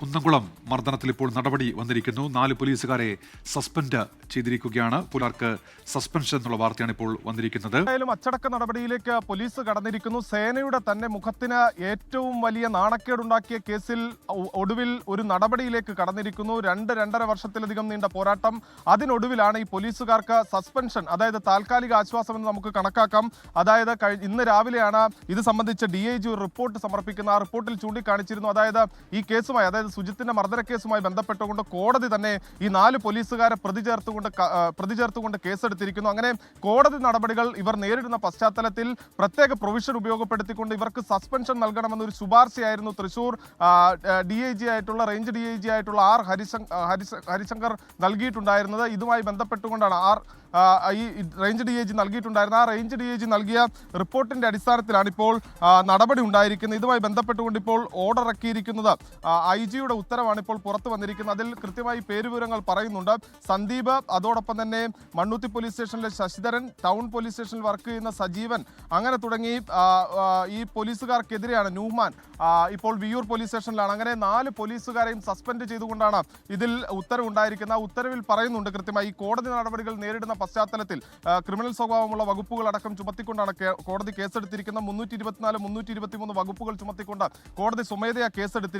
കുന്നംകുളം മർദ്ദനത്തിൽ ഇപ്പോൾ നടപടി വന്നിരിക്കുന്നു. നാല് പോലീസുകാരെ സസ്പെൻഡ് ചെയ്തിരിക്കുകയാണ്. പുലർക്ക് സസ്പെൻഷൻ എന്നുള്ള വാർത്തയാണ് ഇപ്പോൾ വന്നിരിക്കുന്നത്. എന്തായാലും അച്ചടക്ക നടപടിയിലേക്ക് പോലീസ് കടന്നിരിക്കുന്നു. സേനയുടെ തന്നെ മുഖത്തിന് ഏറ്റവും വലിയ നാണക്കേടുണ്ടാക്കിയ കേസിൽ ഒടുവിൽ ഒരു നടപടിയിലേക്ക് കടന്നിരിക്കുന്നു. രണ്ട് രണ്ടര വർഷത്തിലധികം നീണ്ട പോരാട്ടം. അതിനൊടുവിലാണ് ഈ പോലീസുകാർക്ക് സസ്പെൻഷൻ അതായത് താൽക്കാലിക ആശ്വാസം എന്ന് നമുക്ക് കണക്കാക്കാം. അതായത് ഇന്ന് രാവിലെയാണ് ഇത് സംബന്ധിച്ച് ഡി ഒരു റിപ്പോർട്ട് സമർപ്പിക്കുന്ന ആ റിപ്പോർട്ടിൽ ചൂണ്ടിക്കാണിച്ചിരുന്നു. അതായത് ഈ കേസുമായി അതായത് സുജിത്തിന്റെ മർദ്ദനക്കേസുമായി ബന്ധപ്പെട്ടുകൊണ്ട് കോടതി തന്നെ ഈ നാല് പോലീസുകാരെ പ്രതി ചേർത്തുകൊണ്ട് പ്രതി ചേർത്തുകൊണ്ട് കേസെടുത്തിരിക്കുന്നു. അങ്ങനെ കോടതി നടപടികൾ ഇവർ നേരിടുന്ന പശ്ചാത്തലത്തിൽ പ്രത്യേക പ്രൊവിഷൻ ഉപയോഗപ്പെടുത്തിക്കൊണ്ട് ഇവർക്ക് സസ്പെൻഷൻ നൽകണമെന്നൊരു ശുപാർശയായിരുന്നു തൃശൂർ ഡി ഐ ജി ആയിട്ടുള്ള റേഞ്ച് ഡി ഐ ജി ആയിട്ടുള്ള ആർ ഹരിശങ്കർ ഹരിശങ്കർ നൽകിയിട്ടുണ്ടായിരുന്നത്. ഇതുമായി ബന്ധപ്പെട്ടുകൊണ്ടാണ് ആർ ഈ റേഞ്ച് ഡി ഐ ജി നൽകിയിട്ടുണ്ടായിരുന്ന ആ റേഞ്ച് ഡി ഐ ജി നൽകിയ റിപ്പോർട്ടിന്റെ അടിസ്ഥാനത്തിലാണ് ഇപ്പോൾ നടപടി ഉണ്ടായിരിക്കുന്നത്. ഇതുമായി ബന്ധപ്പെട്ടുകൊണ്ട് ഇപ്പോൾ ഓർഡർ ഇറക്കിയിരിക്കുന്നത് ഐ ജിയുടെ ഉത്തരവാണ് ഇപ്പോൾ പുറത്തു വന്നിരിക്കുന്നത്. അതിൽ കൃത്യമായി പേരുവിവരങ്ങൾ പറയുന്നുണ്ട്. സന്ദീപ് അതോടൊപ്പം തന്നെ മണ്ണുത്തി പോലീസ് സ്റ്റേഷനിലെ ശശിധരൻ ടൗൺ പോലീസ് സ്റ്റേഷനിൽ വർക്ക് ചെയ്യുന്ന സജീവൻ അങ്ങനെ തുടങ്ങി ഈ പോലീസുകാർക്കെതിരെയാണ് ന്യൂമാൻ ഇപ്പോൾ വിയൂർ പോലീസ് സ്റ്റേഷനിലാണ്. അങ്ങനെ നാല് പോലീസുകാരെയും സസ്പെൻഡ് ചെയ്തുകൊണ്ടാണ് ഇതിൽ ഉത്തരവുണ്ടായിരിക്കുന്നത്. ആ ഉത്തരവിൽ പറയുന്നുണ്ട് കൃത്യമായി ഈ കോടതി നടപടികൾ നേരിടുന്ന പശ്ചാത്തലത്തിൽ ക്രിമിനൽ സ്വഭാവമുള്ള വകുപ്പുകൾ അടക്കം ചുമത്തിക്കൊണ്ടാണ് കോടതി കേസെടുത്തിരിക്കുന്നത്. മുന്നൂറ്റി ഇരുപത്തിനാല് മുന്നൂറ്റി ഇരുപത്തിമൂന്ന് വകുപ്പുകൾ ചുമത്തിക്കൊണ്ട് കോടതി സ്വമേധയാ കേസെടുത്തിരിക്കുന്നത്.